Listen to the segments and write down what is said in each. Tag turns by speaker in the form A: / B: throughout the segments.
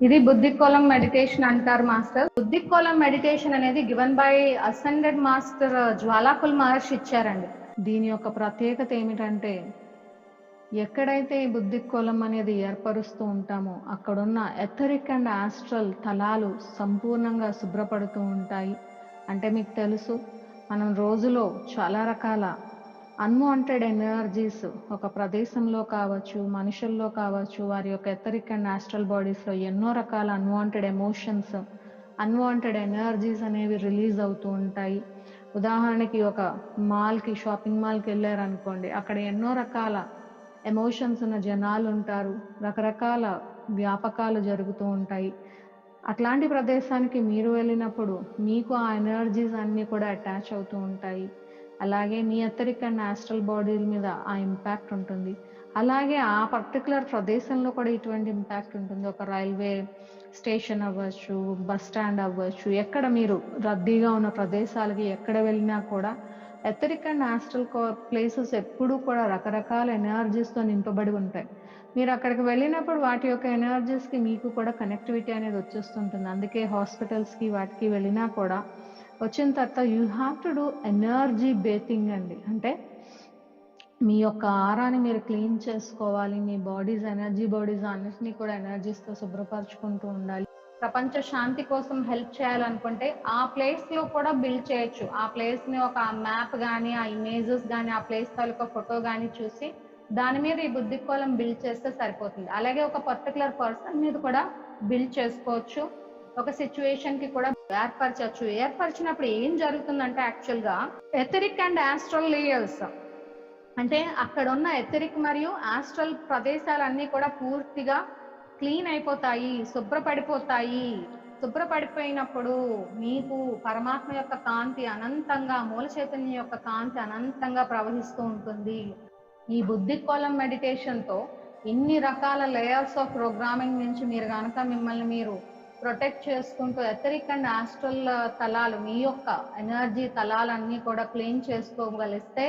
A: ఇది బుద్ధికోలం మెడిటేషన్ అంటారు మాస్టర్. బుద్ధికోలం మెడిటేషన్ అనేది given by ascended master Jwalakul Maharshi ఇచ్చారండి. దీని యొక్క ప్రత్యేకత ఏమిటంటే ఎక్కడైతే ఈ బుద్ధికోలం అనేది ఏర్పరుస్తూ ఉంటామో అక్కడున్న ఎథరిక్ అండ్ ఆస్ట్రల్ తలాలు సంపూర్ణంగా శుభ్రపడుతూ ఉంటాయి. అంటే మీకు తెలుసు మనం రోజులో చాలా రకాల అన్వాంటెడ్ ఎనర్జీస్ ఒక ప్రదేశంలో కావచ్చు మనుషుల్లో కావచ్చు వారి యొక్క ఎథరిక్ అండ్ ఆస్ట్రల్ బాడీస్లో ఎన్నో రకాల అన్వాంటెడ్ ఎమోషన్స్ అన్వాంటెడ్ ఎనర్జీస్ అనేవి రిలీజ్ అవుతూ ఉంటాయి. ఉదాహరణకి ఒక మాల్కి షాపింగ్ మాల్కి వెళ్ళారనుకోండి అక్కడ ఎన్నో రకాల ఎమోషన్స్ ఉన్న జనాలు ఉంటారు. రకరకాల వ్యాపకాలు జరుగుతూ ఉంటాయి. అట్లాంటి ప్రదేశానికి మీరు వెళ్ళినప్పుడు మీకు ఆ ఎనర్జీస్ అన్నీ కూడా అటాచ్ అవుతూ ఉంటాయి. అలాగే మీ ఎథరిక్ అండ్ ఆస్ట్రల్ బాడీల మీద ఆ ఇంపాక్ట్ ఉంటుంది. అలాగే ఆ పర్టికులర్ ప్రదేశంలో కూడా ఇటువంటి ఇంపాక్ట్ ఉంటుంది. ఒక రైల్వే స్టేషన్ అవ్వచ్చు బస్ స్టాండ్ అవ్వచ్చు ఎక్కడ మీరు రద్దీగా ఉన్న ప్రదేశాలకి ఎక్కడ వెళ్ళినా కూడా ఎథరిక్ అండ్ ఆస్ట్రల్ ప్లేసెస్ ఎప్పుడూ కూడా రకరకాల ఎనర్జీస్తో నింపబడి ఉంటాయి. మీరు అక్కడికి వెళ్ళినప్పుడు వాటి యొక్క ఎనర్జీస్కి మీకు కూడా కనెక్టివిటీ అనేది వచ్చేస్తుంటుంది. అందుకే హాస్పిటల్స్కి వాటికి వెళ్ళినా కూడా వచ్చిన తర్వాత you have to do energy bathing అండి. అంటే మీ యొక్క ఆరాన్ని మీరు క్లీన్ చేసుకోవాలి మీ బాడీస్ ఎనర్జీ బాడీస్ అన్నిటినీ కూడా ఎనర్జీస్తో శుభ్రపరచుకుంటూ ఉండాలి. ప్రపంచ శాంతి కోసం హెల్ప్ చేయాలనుకుంటే ఆ ప్లేస్లో కూడా బిల్డ్ చేయొచ్చు. ఆ ప్లేస్ని ఒక మ్యాప్ కానీ ఆ ఇమేజెస్ కానీ ఆ ప్లేస్ తాలూకా ఫోటో కానీ చూసి దాని మీద ఈ బుద్ధి కోలం బిల్డ్ చేస్తే సరిపోతుంది. అలాగే ఒక పర్టికులర్ పర్సన్ మీద కూడా బిల్డ్ చేసుకోవచ్చు. ఒక సిచ్యువేషన్కి కూడా ఏర్పరచవచ్చు ఏర్పరిచినప్పుడు ఏం జరుగుతుందంటే యాక్చువల్గా ఎథరిక్ అండ్ ఆస్ట్రల్ లేయర్స్ అంటే అక్కడ ఉన్న ఎథరిక్ మరియు ఆస్ట్రల్ ప్రదేశాలన్నీ కూడా పూర్తిగా క్లీన్ అయిపోతాయి శుభ్రపడిపోతాయి. శుభ్రపడిపోయినప్పుడు మీకు పరమాత్మ యొక్క కాంతి అనంతంగా మూల చైతన్యం యొక్క కాంతి అనంతంగా ప్రవహిస్తూ ఉంటుంది. ఈ బుద్ధి కోలం మెడిటేషన్తో ఇన్ని రకాల లేయర్స్ ఆఫ్ ప్రోగ్రామింగ్ నుంచి మీరు కనుక మిమ్మల్ని మీరు ప్రొటెక్ట్ చేసుకుంటూ ఎథరిక్ అండ్ ఆస్ట్రల్ తలాలు మీ యొక్క ఎనర్జీ తలాలన్నీ కూడా క్లీన్ చేసుకోగలిస్తే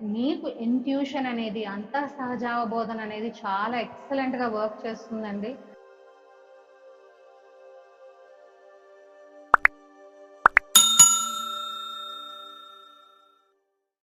A: మీకు ఇంట్యూషన్ అనేది అంతః సహజావబోధన అనేది చాలా ఎక్సలెంట్గా వర్క్ చేస్తుందండి.